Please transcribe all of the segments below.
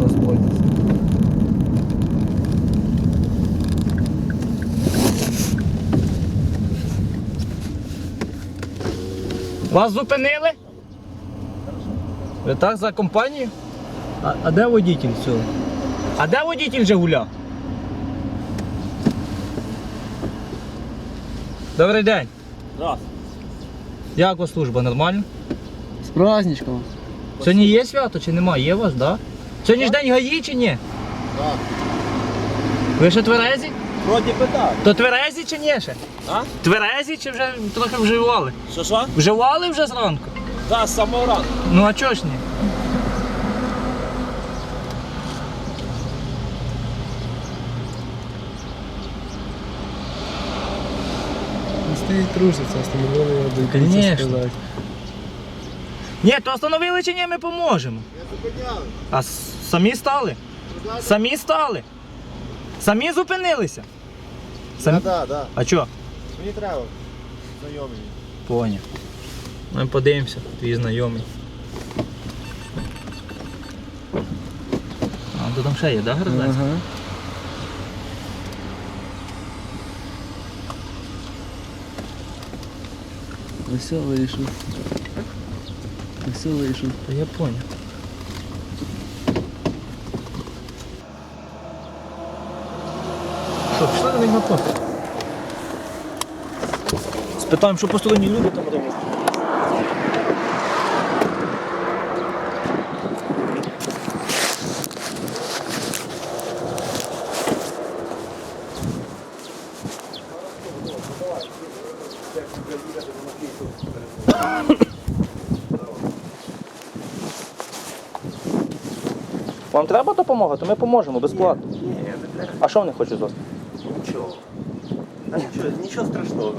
пройдеться. Вас зупинили? Ви так за компанію? А, а де водитель цього? А де водитель Жигуля? Добрий день. Здравствуйте. Як у вас служба? Нормально? З праздничком. Сьогодні є свято чи немає? Є у вас, так? Да? Сьогодні ж день гаї чи ні? Так. Ви ще тверезі? Вроді би так. То тверезі чи ні ще? А? Тверезі чи вже трохи вживали? Що що? Вживали вже зранку? Да, з самого ранку. Ну а чого ж ні? Не стоїть труситься, остановили його до Конечно. Ні, то остановили чи ні, ми поможемо. А с- самі стали? Самі стали? Самі зупинилися? Самі? Так, так. А чого? Мені треба. Знайомий. Поняв. Ми подивимося, твій знайомий. А, то там ще є, да, грозець? Ага. Веселий рішив. Веселий рішив. Та я поняв. Що, пішли? Спитаємо, що посторонні люди там роблять. Вам треба допомога, то ми поможемо безплатно. Ні, не треба. А що вони хочуть зробити? Нічого. Та нічого, нічого страшного.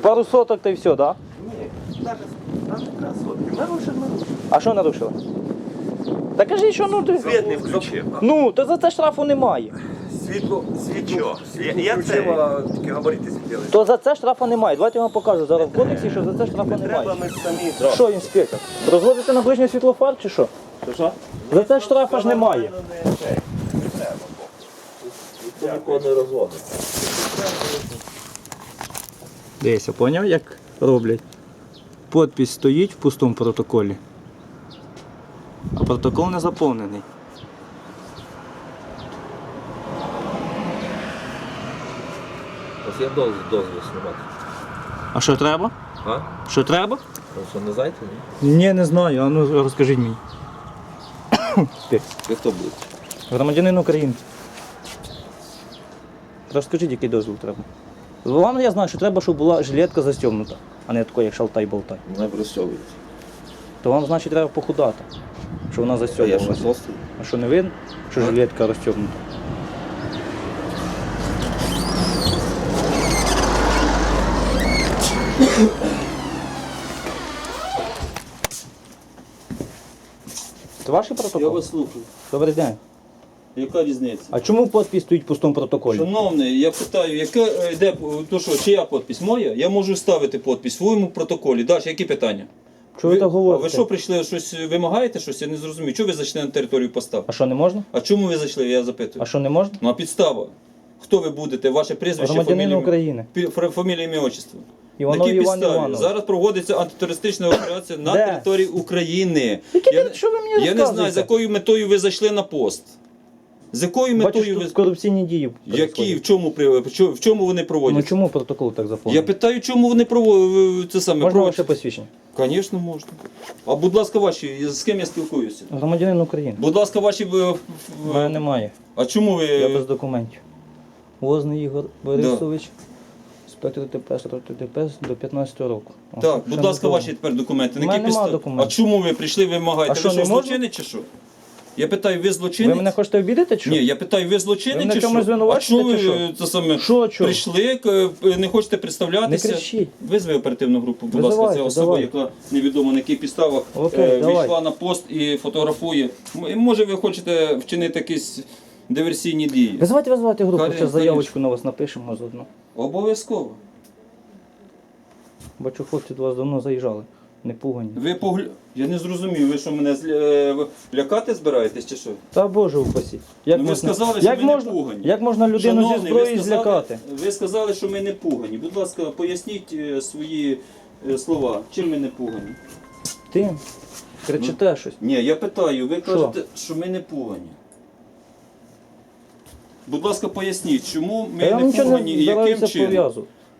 Пару соток та й все, так? Да? Ні, навіть там якраз от. Нарушив, нарушив. А що нарушили? Та кажіть, що ну ти. Світ не включив. Ну, то за це штрафу немає. Світло, світло. Я, я це... Тільки габарити світили. То за це штрафу немає. Давайте я вам покажу зараз в кодексі, що за це штрафу Не треба, немає. ми самі. Що, інспектор? Розводите на ближній світлофар чи що? За це штрафу ж немає. Ніхто нікого не розводить. Дивися, поняв, як роблять? Подпись стоїть в пустому протоколі, а протокол не заповнений. Ось я дозвіл, дозвіл знімати. А що треба? А? Що треба? Ну що, не знаєте? Ні? Ні, не знаю, а ну розкажіть мені. Ти, Ви хто будете? громадянин України. Розкажіть, який дозвіл треба. Вам я знаю, що треба, щоб була жилетка застібнута, а не такою, як шалтай-болтай. Не розсьовуєте. То вам, значить, треба похудати, щоб вона я що, толстий? А що не видно, що жилетка розстібнута? Це ваш Я вас слухаю. Добрий день. Яка різниця? А чому підпис стоїть в пустому протоколі? Шановний, я питаю, яка е, де то що, чия підпис? Моя? Я можу ставити підпис в своєму протоколі. Далі, які питання? Чого ви так А говорите? ви що прийшли, щось вимагаєте щось? Я не зрозумів. Чого ви зайшли на територію постав? А що не можна? А чому ви зайшли, я запитую? А що не можна? Ну а підстава? Хто ви будете? Ваше прізвище, Громадянин фамілія, України. пі- фра- фамілія, ім'я, отчество. Іванов На якій Іван підставі? Іванович. Зараз проводиться антитерористична операція на Де? території України. Які я, ви- що ви мені я не знаю, розказуєте? з якою метою ви зайшли на пост. З якою Бачиш, метою тут ви. корупційні дії. Які? В чому, при- в чому- в чому вони Ну чому протокол так Я заповнений? питаю, чому вони проводять це саме Можна ваше проводять? посвідчення? Звісно, можна. А будь ласка, ваші, з ким я спілкуюся? Громадянин України. Будь ласка, ваші. е, мене немає. А чому ви. Я без документів. Возний Ігор Борисович. Спектр ДПС, роти ДПС до 15 року. О, Так, будь не ласка, ваші тепер документи. У На мене які нема підстави? документів. А чому ви прийшли, вимагаєте? А що, ви що, не можна? злочинець чи що? Я питаю, ви злочинець? Ви мене хочете обідати чи що? Ні, я питаю, ви Ви злочинець мене чи чомусь що? А звинувачуєте, чому ви чи що? е, це саме Що, чого? прийшли, к- е, не хочете Не представлятися? кричіть. Визви оперативну групу, будь ласка, Визивайте, ця особа, давай. яка невідомо на яких підставах Окей, е, давай. війшла на пост і фотографує. М- Може, ви хочете вчинити якісь диверсійні дії? Визивайте, визивайте групу, Карін, зараз заявочку на вас напишемо заодно. Обов'язково. Бачу, хлопці до вас давно заїжджали. Не пугані. Ви погля... Я не зрозумів, ви що мене зля- е, лякати збираєтесь чи що? Та Боже упасі. Як Ну, ви можна, сказали, що як ви не можна, пугані. Як можна людину Шановний, зі ви сказали- злякати? Ви сказали, що ми не пугані. Будь ласка, поясніть е, свої е, слова. Чим ми не пугані? Ти кричите щось. Ні, я питаю, ви Що? кажете, що ми не пугані. Будь ласка, поясніть, чому ми я вам не нічого пугані не і яким збираюся чином?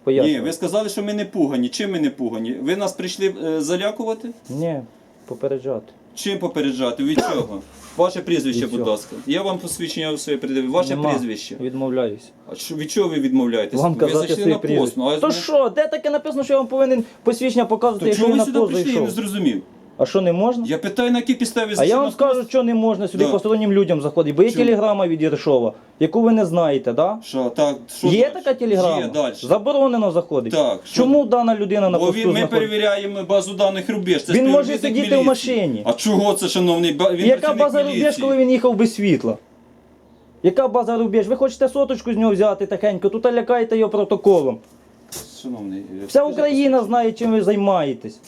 Пов'язу. Ні, ви сказали, що ми не пугані. Чим ми не пугані? Ви нас прийшли е, залякувати? Ні, попереджати. Чим попереджати? Від чого? Ваше прізвище, Від будь цього. ласка. Я вам посвідчення своє придивив. Ваше Нема. прізвище. Відмовляюсь. А що, від чого ви відмовляєтесь? Вам ви казати зайшли своє на пост. прізвище. Ну, а То що, де таке написано, що я вам повинен посвідчення показувати, то якщо чого я ви на сюди пост прийшли? Я не зайшов? зрозумів. А що не можна? Я питаю, на якій підставі А я вам скажу, що не можна сюди Да. постороннім людям заходити, бо є Чому? телеграма від Єршова, яку ви не знаєте, да? Що, так, що Є далі? така телеграма? Є далі. Заборонено заходити. Так, що Чому дана людина на Бо посту він, ми знаходиться? перевіряємо базу даних рубеж. Це Він може співробітник сидіти в міліції. машині. А чого це, шановний? Ба- Він Яка працівник база рубеж, коли він їхав без світла? Яка база рубеж? Ви хочете соточку з нього взяти тихенько, тут лякаєте його протоколом. Шановний, е, Вся скажіть, Україна знає, чим ви займаєтесь.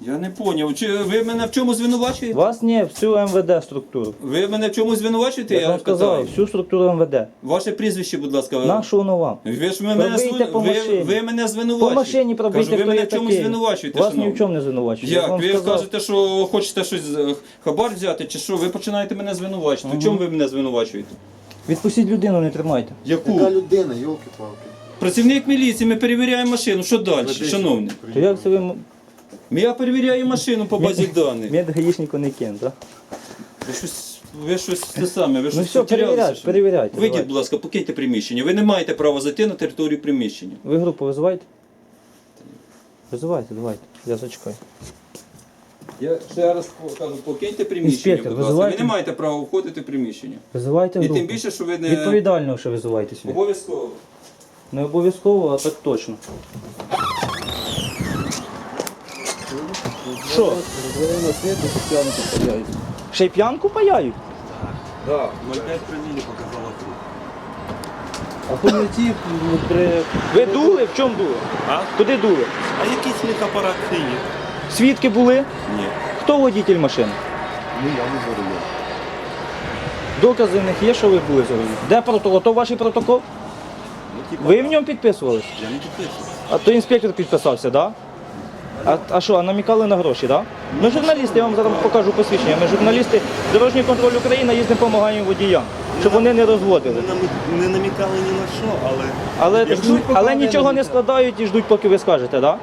Я не поняв. Чи ви мене в чому звинувачуєте? Вас ні, всю МВД структуру. Ви мене в чому звинувачуєте? Я ж вам сказав, питаю. всю структуру МВД. Ваше прізвище, будь ласка. Нашу воно вам. Ви ж мене, звин- по ви, ви мене звинувачуєте. По машині пробийте, Кажу, ви хто мене в такий. звинувачуєте, Вас ні в чому не звинувачують. Я Як? вам Ви сказав. кажете, що хочете щось е, хабар взяти, чи що? Ви починаєте мене звинувачувати. В чому ви мене звинувачуєте? Відпустіть людину, не тримайте. Яку? Яка людина, йолки-палки. Працівник міліції, ми перевіряємо машину. Що далі, Веди, шановний? То як це ви Я перевіряю машину по базі даних. медгаїшнику не кін, так? Ви щось, ви щось те саме, ви Ну щось все, потерялися, перевіряйте, що? перевіряйте. Вийдіть, давайте. будь ласка, покиньте приміщення. Ви не маєте права зайти на територію приміщення. Ви групу визиваєте? Визивайте, давайте. Я зачекаю. Я ще раз кажу, покиньте приміщення, Інспектор, будь ласка. Ви визивайте. не маєте права входити в приміщення. Визивайте І групу. тим більше, що ви не Відповідально, що визиваєте сюди. обов'язково. Не обов'язково, а так точно. Що? Розвели на світ, і п'яно підпаляють. Ще й п'янку паяють? Так. 0,5 промілі показала тут. А помилті при... Ви дули? В чому дули? А? Куди дули? А якийсь в них апарат є? Свідки були? Ні. Хто водитель машини? Ну я не говорю. Докази в них є, що ви були за рулем? Де протокол? То ваш протокол? Ну, типа, Ви в ньому підписувались? Я не підписую. А то інспектор підписався, так? Да? А, а що, а намікали на гроші, так? Да? Ми журналісти, я вам зараз покажу посвідчення. Ми журналісти Дорожній контроль України їздимо, допомагаємо водіям, щоб вони не розводили. Не, не намікали ні на що, але Але, Якщо ви але покажете, нічого не складають і ждуть, поки ви скажете, так? Да?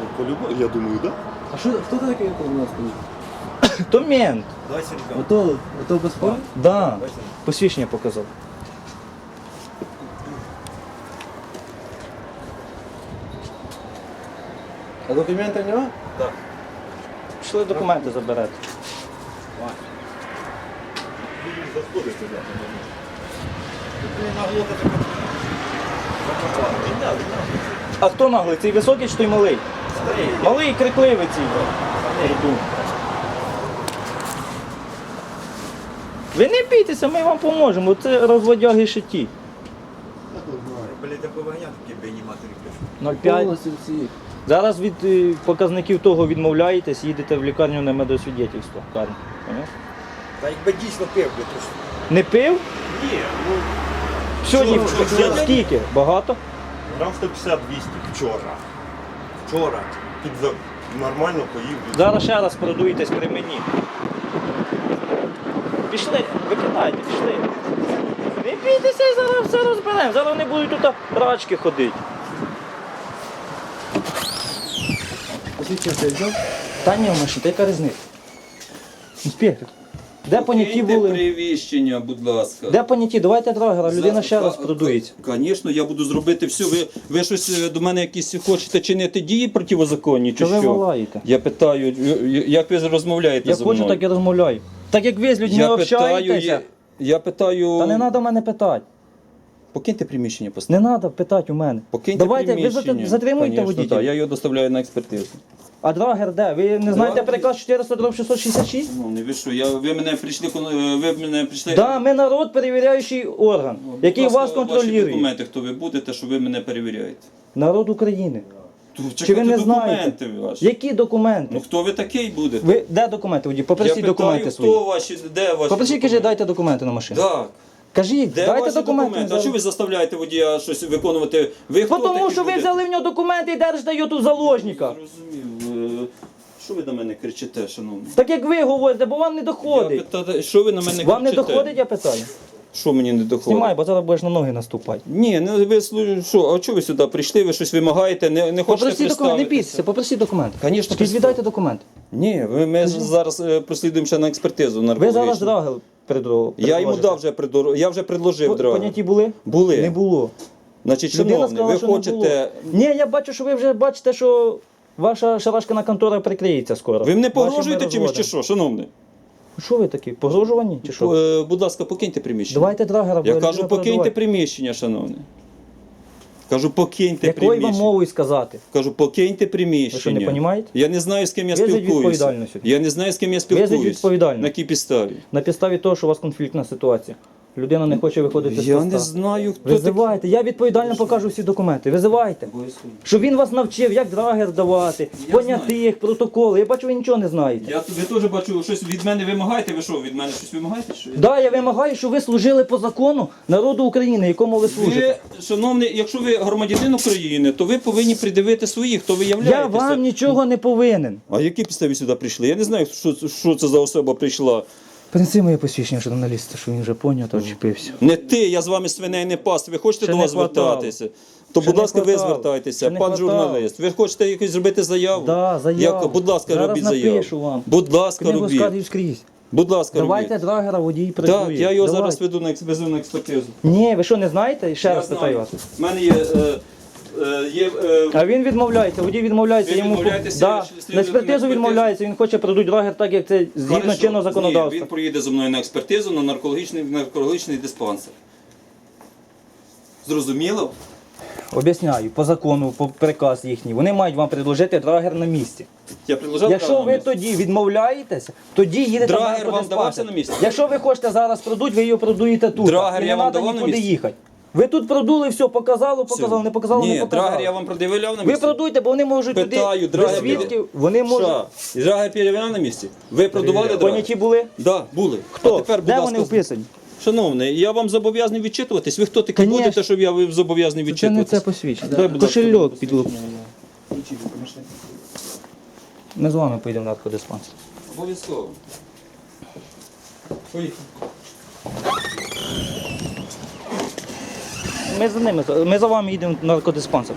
ну, по-любому, я думаю, так. А що, хто ти такий у нас тут? То мент. Да? Ото, ото безпа? Да. Посвідчення показав. А документи нема? Так. Пішли документи заберете. Віддав, віддав. А хто наглий? Цей високий чи той малий? Старий. Малий і крикливий цей. Придум. Ви не бійтеся, ми вам поможемо. Це розводяги шиті. Блін, так виганяти такі бійні матері 0,5. Повністю всі. Зараз від е, показників того відмовляєтесь, їдете в лікарню на медосвідетельство. Та якби дійсно пив би, то ж. Не пив? Ні, ну Сьогодні Вчора- вчора- скільки? Багато? грам 150-200 вчора. Вчора. Тут за... нормально поїв. Зараз ще раз продуєтесь при мені. Пішли, викидайте, пішли. Не бійтеся і зараз все розберемо. Зараз вони будуть тут рачки ходити. Посвідчення ти взяв? Та ні, машина, та яка різниця? Інспектор. Де поняті Покиньте були? приміщення, будь ласка. Де поняті? Давайте драгера, людина ще раз продується. Звісно, я буду зробити все. Ви, ви щось е, до мене якісь хочете чинити дії противозаконні чи Що ви що? волаєте? Я питаю, й- як ви розмовляєте Я зі хочу, мною? так і розмовляю. Так як ви з людьми я питаю, общаєтеся, я, я питаю, та не треба мене питати. Покиньте приміщення просто. Не треба питати у мене. Покиньте Давайте, ви приміщення. зат- затримуєте Конечно, так, я його доставляю на експертизу. А драгер де? Ви не знаєте Драгер? приказ 400 дроб 666? Ну, не ви що, я, ви мене прийшли, е, ви мене прийшли... Да, ми народ перевіряючий орган, Будь який ласка, вас Ваші контролює. документи, хто ви будете, що ви мене перевіряєте. Народ України. Чи ви не чекайте знаєте? ваші. Які документи? Ну хто ви такий будете? Ви де документи водій? Попросіть питаю, документи хто свої. ваші, де ваші Попросіть, кажіть, документи? дайте документи на машину. Так. Кажіть, Де дайте ваші документи. документи? А що ви заставляєте водія щось виконувати? Ви хто Тому такі що ви взяли в нього документи і держите його тут в заложниках. Зрозумів. Е, Що ви до мене кричите, шановний? Так як ви говорите, бо вам не Я доходить. питаю, що ви на мене Вам не доходить, я питаю. Що мені не доходить? Знімай, бо зараз будеш на ноги наступати. Ні, не ви слу- що, а чого ви сюди прийшли? Ви щось вимагаєте, не, не хочете Попросіть документи, не представитися? бійтеся, попросіть документи. Конечно, Скажіть, віддайте документи. Ні, ви, ми зараз е, прослідуємо ще на експертизу Ви наркологічну. зараз драгел придро- Я йому дав вже придор... я вже предложив драгер. Поняті були? Були. Не було. Значить, Людина шановний, сказала, ви що не хочете. було. Ні, я бачу, що ви вже бачите, що ваша шарашкана контора прикриється скоро. Ви мене Вашими погрожуєте чимось чи розводами. що, шановний? Що ви такі? Погрожувані чи що? Е, будь ласка, покиньте приміщення. Давайте драгера, бо Я людина кажу, покиньте переживає. приміщення, шановний. Кажу, покиньте Якою вам приміщення. мовою сказати? Кажу, покиньте приміщення. Ви що, не понімаєте? Я не знаю, з ким я Визвіть спілкуюся. Я не знаю, з ким я спілкуюся. відповідальну. На якій підставі? На підставі того, що у вас конфліктна ситуація. Людина не хоче виходити з Я поста. не знаю, хто. Визивайте, я відповідально покажу всі документи. Визивайте. Що він вас навчив, як драгер давати, Я понятих, протоколи. Я бачу, ви нічого не знаєте. Я ви теж бачу, щось від мене вимагаєте. Ви що, від мене щось вимагаєте? Що? Да, я вимагаю, щоб ви служили по закону народу України, якому ви служите. Ви, шановний, якщо ви громадянин України, то ви повинні придивити своїх, хто ви Я вам нічого не повинен. А які підставі сюди прийшли? Я не знаю, що, що це за особа прийшла. Принеси моє посвідчення журналіста, що він вже поняв та вчепився. Не ти, я з вами свиней не пас. Ви хочете Ще до не вас хватало. звертатися? То, Ще будь не ласка, ви хватало. звертайтеся, Ще не пан хватало. журналіст. Ви хочете якось зробити заяву? Да, заяву. Як, будь ласка, Зараз робіть напишу заяву. вам. Будь ласка, Книгу робіть. скрізь. Будь ласка, Давайте робіть. драгера, водій працює. Так, я його Давайте. зараз веду на екс- везу на експертизу. Ні, ви що не знаєте? Ще Я раз питаю знаю. вас. У мене є. Е, е, є е, А він відмовляється, водій відмовляється. Ви йому да, на на експертизу експертизу. відмовляється, він хоче продуть драгер так, як це згідно Хорошо. чинного Ні, законодавства. він проїде зі мною на експертизу на наркологічний, наркологічний диспансер. Зрозуміло? Об'ясняю, по закону, по приказ їхній, вони мають вам предложити драгер на місці. Я предложив Якщо ви тоді відмовляєтеся, тоді їдете Драгер на вам наркодиспансер. давався на місці? Якщо ви хочете зараз продуть, ви його продуєте тут. Драгер і не я вам треба давав на нікуди місці? їхати. Ви тут продули, все, показало, показало, не показало, Ні, не показало. драгер я вам продивляв на Ви місці. продуйте, бо вони можуть Питаю, туди, драгер свідків, вони можуть... Що? Драгер перевіряв на місці? Ви продували драгер? Поняті були? Да, були. Хто? А тепер, будь Де ласка, вони вписані? Шановний, я вам зобов'язаний відчитуватись. Ви хто такі Конечно. будете, щоб я ви зобов'язаний Це не відчитуватись? це посвідчення. Дай, будь ласка, Кошельок під лук. Ми з вами поїдемо в наркодиспансер. Обов'язково. Поїхали. Ми за ними, ми за вами їдемо в наркодиспансер.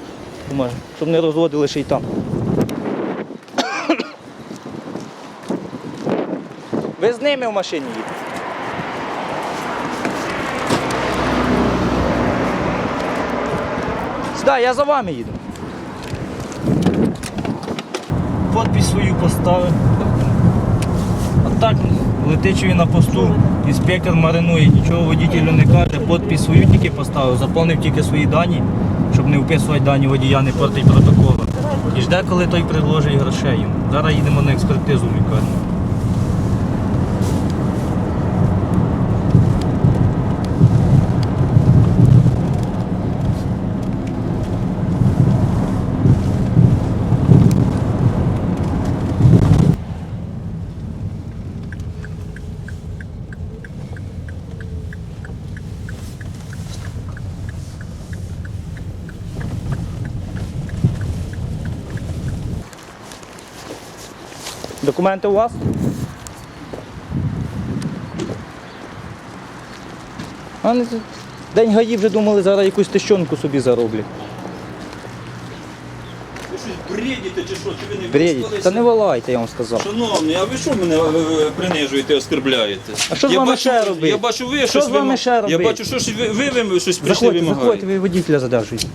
Щоб не розводили ще й там. Ви з ними в машині їдете. Сюди, я за вами їду. Подпись свою поставив. А так він на посту, інспектор маринує, нічого водітелю не каже, подпись свою тільки поставив, заповнив тільки свої дані, щоб не вписувати дані водія, не портить протоколи. І жде, коли той предложить грошей. Зараз їдемо на експертизу в лікарню. Документи у вас? А не День гаї вже думали, зараз якусь тищонку собі зароблять. Ви щось бредите чи що? Чи ви не Бредіть. Та не валайте, я вам сказав. Шановний, а ви що мене е, принижуєте, оскорбляєте? А що з вами бачу, ще робити? Я бачу, ви Що щось з вами вимаг- ще Я бачу, що ж ви, ви, ви щось прийшли Заходьте, заходьте, ви водителя задержуєте.